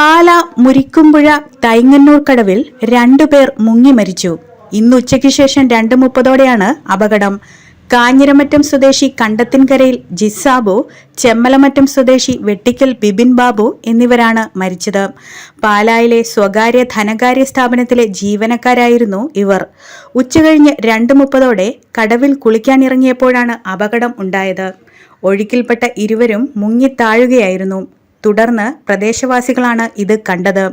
പാല മുരിക്കുമ്പുഴ തൈങ്ങന്നൂർ കടവിൽ രണ്ടുപേർ മുങ്ങി മരിച്ചു. ഇന്ന് ഉച്ചയ്ക്ക് ശേഷം രണ്ട് മുപ്പതോടെയാണ് അപകടം. കാഞ്ഞിരമറ്റം സ്വദേശി കണ്ടത്തിൻകരയിൽ ജിസാബു ചെമ്മലമറ്റം സ്വദേശി വെട്ടിക്കൽ ബിബിൻ ബാബു എന്നിവരാണ് മരിച്ചത്. പാലായിലെ സ്വകാര്യ ധനകാര്യ സ്ഥാപനത്തിലെ ജീവനക്കാരായിരുന്നു ഇവർ. ഉച്ചകഴിഞ്ഞ് രണ്ട് മുപ്പതോടെ കടവിൽ കുളിക്കാനിറങ്ങിയപ്പോഴാണ് അപകടം ഉണ്ടായത്. ഒഴുക്കിൽപ്പെട്ട ഇരുവരും മുങ്ങിത്താഴുകയായിരുന്നു തുടർന്ന് പ്രദേശവാസികളാണ് ഇത് കണ്ടത്.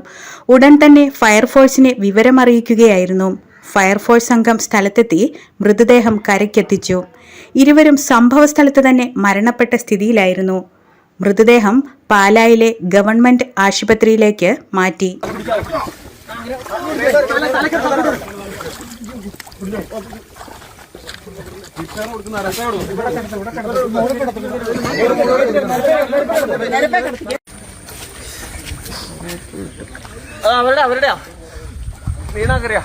ഉടൻ തന്നെ ഫയർഫോഴ്സിനെ വിവരമറിയിക്കുകയായിരുന്നു. ഫയർഫോഴ്സ് സംഘം സ്ഥലത്തെത്തി മൃതദേഹം കരയ്ക്കെത്തിച്ചു. ഇരുവരും സംഭവസ്ഥലത്ത് തന്നെ മരണപ്പെട്ട സ്ഥിതിയിലായിരുന്നു. മൃതദേഹം പാലായിലെ ഗവൺമെന്റ് ആശുപത്രിയിലേക്ക് മാറ്റി. അവരുടെ അവരുടെയാ? വീണാക്കറിയാ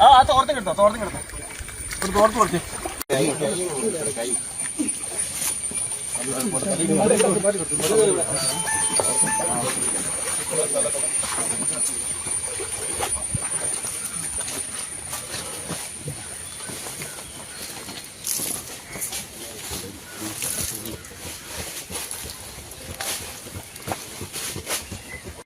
ആ ആ കിട്ടോ തോർത്ത് കിട്ടോ. ഒരു തോർത്ത് കൊടുത്ത്